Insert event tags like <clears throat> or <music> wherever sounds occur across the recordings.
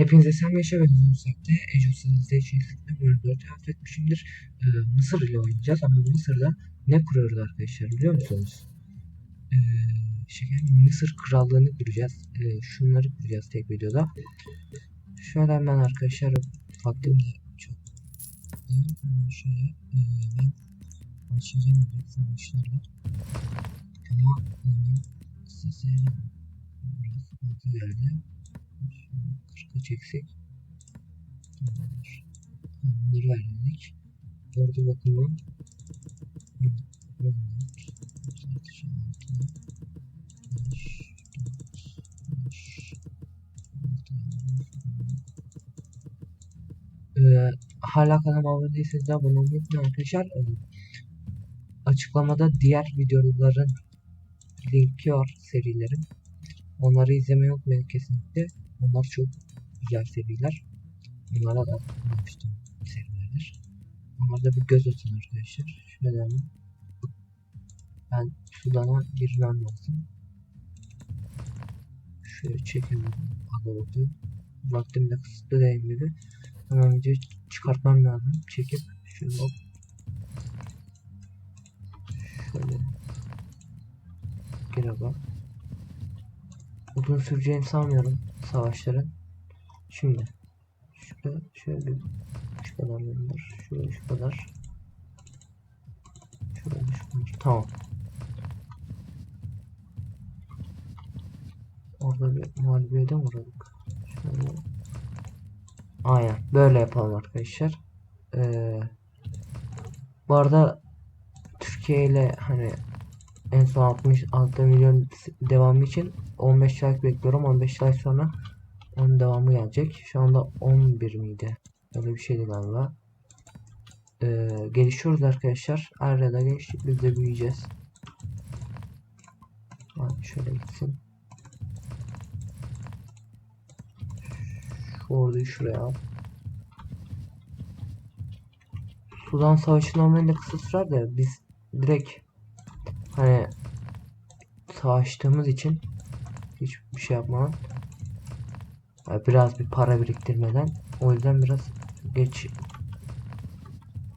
Hepinize sen yaşa ben Musak'ta Age of Civilization'da bölüm 4'ü affetmişimdir. Ee, Mısır ile oynayacağız ama Mısır'da ne kuruyoruz arkadaşlar biliyor musunuz? Ee, şeker Mısır krallığını kuracağız. Ee, şunları kuracağız tek videoda. Şöyle hemen arkadaşlar vaktim de çok şöyle e, ben başlayacağım direkt savaşlarla. Ama onun size biraz fazla geldi. Şöyle 40'a çeksek. Tamamdır. Bunları verdik. Orada bakımı 14, 36, 5, 4, 5, ee, hala kanalıma abone değilseniz de abone olmayı unutmayın arkadaşlar. Ee, açıklamada diğer videoların linki var serilerin. Onları izlemeyi unutmayın kesinlikle. Onlar çok güzel seriler. Onlara da bakmıştım serilerdir. Onlarda bir göz atın arkadaşlar. Şöyle hemen. Ben Sudan'a girmem lazım. Şöyle çekelim. Alalım. Vaktim de kısıtlı değil gibi. Hemen video çıkartmam lazım. Çekip şöyle hop. Şöyle. Gire bak. Uzun süreceğini sanmıyorum savaşların. Şimdi. Şöyle bir şu kadar gönder. Şuraya şu kadar. Şuraya şu kadar. Tamam. Orada bir mağlubiyete uğradık? Şöyle. Aynen. Böyle yapalım arkadaşlar. Ee, bu arada Türkiye ile hani en son 66 milyon devamı için 15 like bekliyorum. 15 like sonra onun devamı gelecek. Şu anda 11 miydi? Öyle bir şeydi galiba. Ee, gelişiyoruz arkadaşlar. Arada geçtik. Biz de büyüyeceğiz. Hadi şöyle gitsin. Şu orduyu şuraya al. Sudan Savaşı normalde kısa sürer de biz direkt hani savaştığımız için hiçbir şey yapmadan biraz bir para biriktirmeden o yüzden biraz geç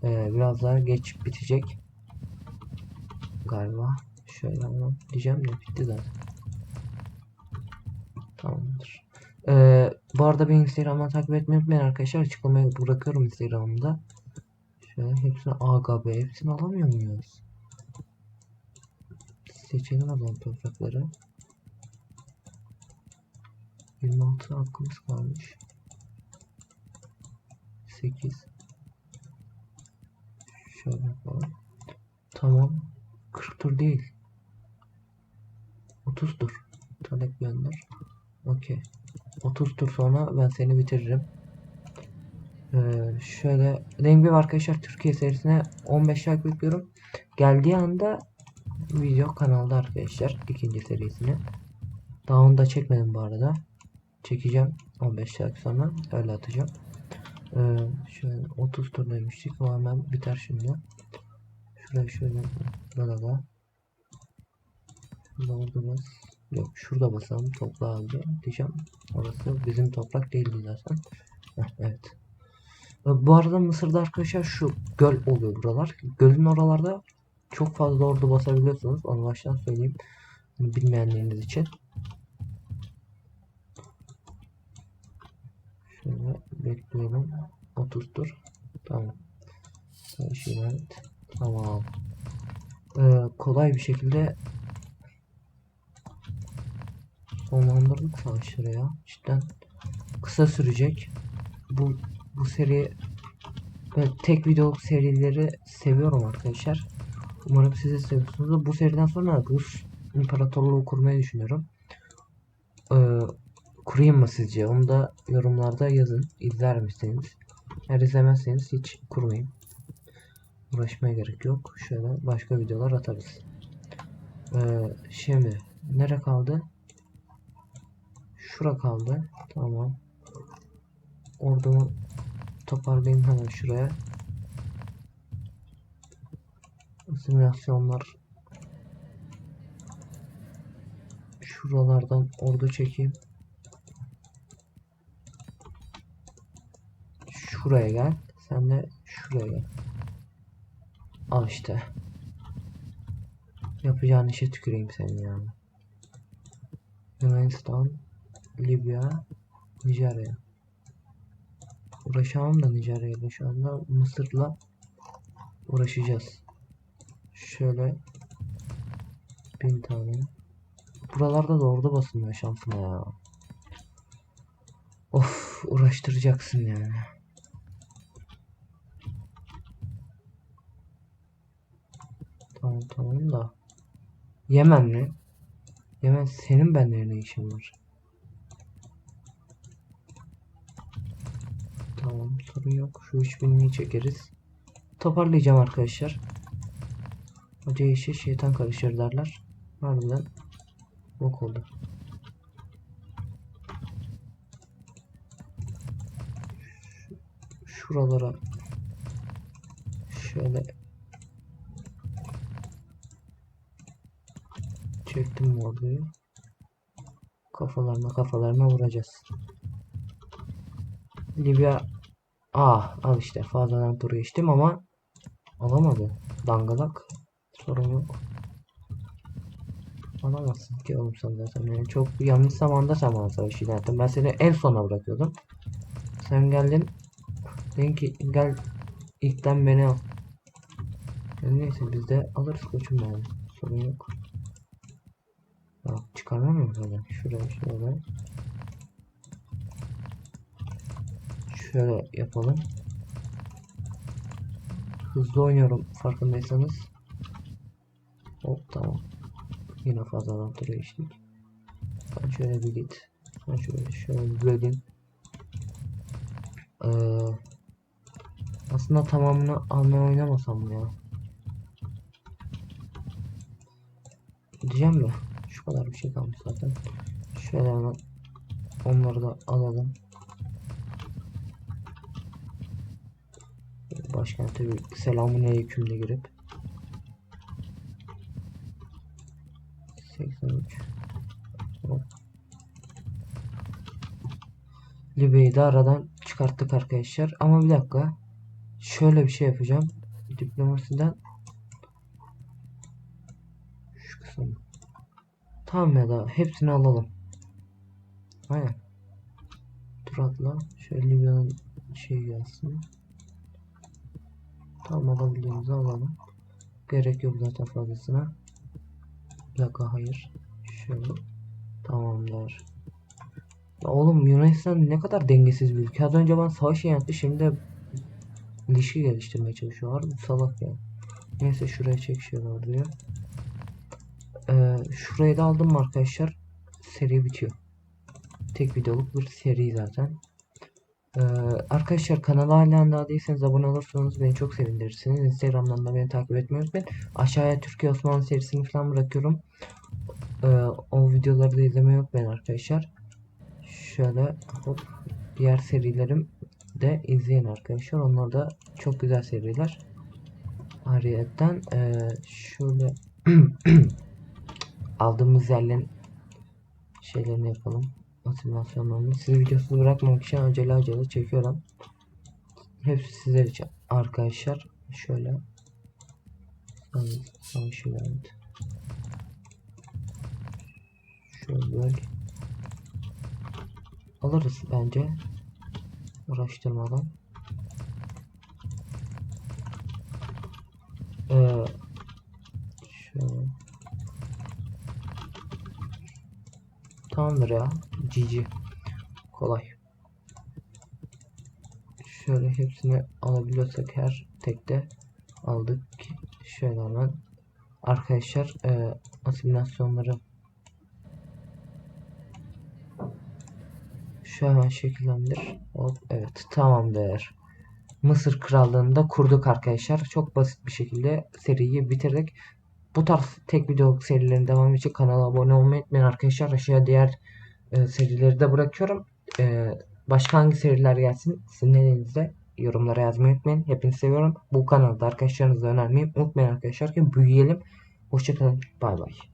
e, biraz daha geç bitecek galiba. Şöyle diyeceğim de bitti zaten. Tamamdır. Ee, bu arada benim instagram'dan takip etmeyi unutmayın arkadaşlar. Açıklamaya bırakıyorum instagram'da. Şöyle hepsini aga be hepsini alamıyor muyuz? Seçelim o toprakları 26 hakkımız kalmış. 8 Şöyle yapalım. Tamam. 40 tur değil. 30 tur. Talep gönder. Okey. 30 tur sonra ben seni bitiririm. Ee, şöyle dediğim gibi arkadaşlar Türkiye serisine 15 like bekliyorum. Geldiği anda video kanalda arkadaşlar ikinci serisini. Daha onu da çekmedim bu arada çekeceğim 15 dakika sonra öyle atacağım. Ee, şöyle 30 tur demiştik o hemen biter şimdi. Şuraya şöyle burada da Şurada bas. Yok şurada basalım aldı diyeceğim. Orası bizim toprak değildi zaten. Evet. Ee, Bu arada Mısır'da arkadaşlar şu göl oluyor buralar. Gölün oralarda çok fazla ordu basabiliyorsunuz. Onu baştan söyleyeyim. Bilmeyenleriniz için. Şöyle bekleyelim. 30 tur. Tamam. Savaş ilet. Tamam. Ee, kolay bir şekilde sonlandırdık savaşları ya. Cidden kısa sürecek. Bu bu seri böyle tek video serileri seviyorum arkadaşlar. Umarım siz de seviyorsunuz. Bu seriden sonra Rus İmparatorluğu kurmayı düşünüyorum. Ee, kurayım mı sizce? Onu da yorumlarda yazın. İzler misiniz? Eğer izlemezseniz hiç kurmayın. Uğraşmaya gerek yok. Şöyle başka videolar atarız. Ee, şimdi nere kaldı? Şura kaldı. Tamam. Ordumu toparlayayım hemen şuraya. Simülasyonlar şuralardan ordu çekeyim. Şuraya gel. Sen de şuraya gel. Al işte. Yapacağın işe tüküreyim senin ya. Yunanistan, Libya, Nijerya. Uğraşamam da Nijerya'yla şu anda Mısır'la uğraşacağız. Şöyle bin tane. Buralarda da ordu basılmıyor şansıma ya. Of uğraştıracaksın yani. Tamam da. Yemen mi? Yemen senin benimle ne işin var? Tamam sorun yok. Şu 3000'liği çekeriz. Toparlayacağım arkadaşlar. Hoca işe şeytan karışır derler. Harbiden bok oldu. Şu- Şuralara şöyle çektim orduyu. Kafalarına kafalarına vuracağız. Libya ah al işte fazladan turu geçtim ama alamadı. Dangalak sorun yok. Alamazsın ki oğlum sen zaten yani çok yanlış zamanda sen bana savaşı ilan ettin. Ben seni en sona bırakıyordum. Sen geldin dedin ki gel ilkten beni al. Yani neyse biz de alırız koçum yani. Sorun yok. Ya mı böyle? Şuraya şöyle. Şöyle yapalım. Hızlı oynuyorum farkındaysanız. Hop tamam. Yine fazladan tura geçtik. Sen şöyle bir git. Sen şöyle şöyle böleyim. Ee, aslında tamamını almaya oynamasam mı ya? Diyeceğim de şu kadar bir şey kalmış zaten. Şöyle hemen onları da alalım. Başkente bir selamun aleykümle girip 83 Hop. Libya'yı da aradan çıkarttık arkadaşlar. Ama bir dakika. Şöyle bir şey yapacağım. Diplomasiden şu kısım. Tamam ya da hepsini alalım. Aynen. Tur atla. Şöyle Libya'nın şey gelsin. Tamam alabildiğimizi alalım. Gerek yok zaten fazlasına. Bir dakika hayır. Şöyle. Tamamdır. Ya oğlum Yunanistan ne kadar dengesiz bir ülke. Az önce bana savaş yaptı. Şimdi de ilişki geliştirmeye çalışıyor. Harbi salak ya. Neyse şuraya çek şöyle orduyu. Ee, şurayı da aldım arkadaşlar? Seri bitiyor. Tek videoluk bir seri zaten. Ee, arkadaşlar kanala hala daha değilseniz abone olursanız beni çok sevindirirsiniz. Instagram'dan da beni takip etmeyi unutmayın. Aşağıya Türkiye Osmanlı serisini falan bırakıyorum. Ee, o videoları da izlemeyi unutmayın arkadaşlar. Şöyle hop diğer serilerim de izleyin arkadaşlar. Onlar da çok güzel seriler. Ayrıyeten ee, şöyle <clears throat> aldığımız yerlerin şeylerini yapalım animasyonlarını sizi videosuz bırakmamak için acele acele çekiyorum. Hepsi sizler için arkadaşlar. Şöyle savaş ilerledi. Şöyle. Alırız bence. Uğraştırmadan. Ee, şöyle. Tamamdır ya. GG. Kolay. Şöyle hepsini alabiliyorsak her tekte aldık. Şöyle hemen arkadaşlar e, asimilasyonları şu hemen şekillendir. Hop evet tamamdır. Mısır Krallığı'nı da kurduk arkadaşlar. Çok basit bir şekilde seriyi bitirdik. Bu tarz tek video serilerin devamı için kanala abone olmayı unutmayın arkadaşlar. Aşağıya diğer e, serileri de bırakıyorum. E, başka hangi seriler gelsin sizin elinizde yorumlara yazmayı unutmayın. Hepinizi seviyorum. Bu kanalda arkadaşlarınızla önermeyi unutmayın arkadaşlar ki büyüyelim. Hoşçakalın. Bay bay.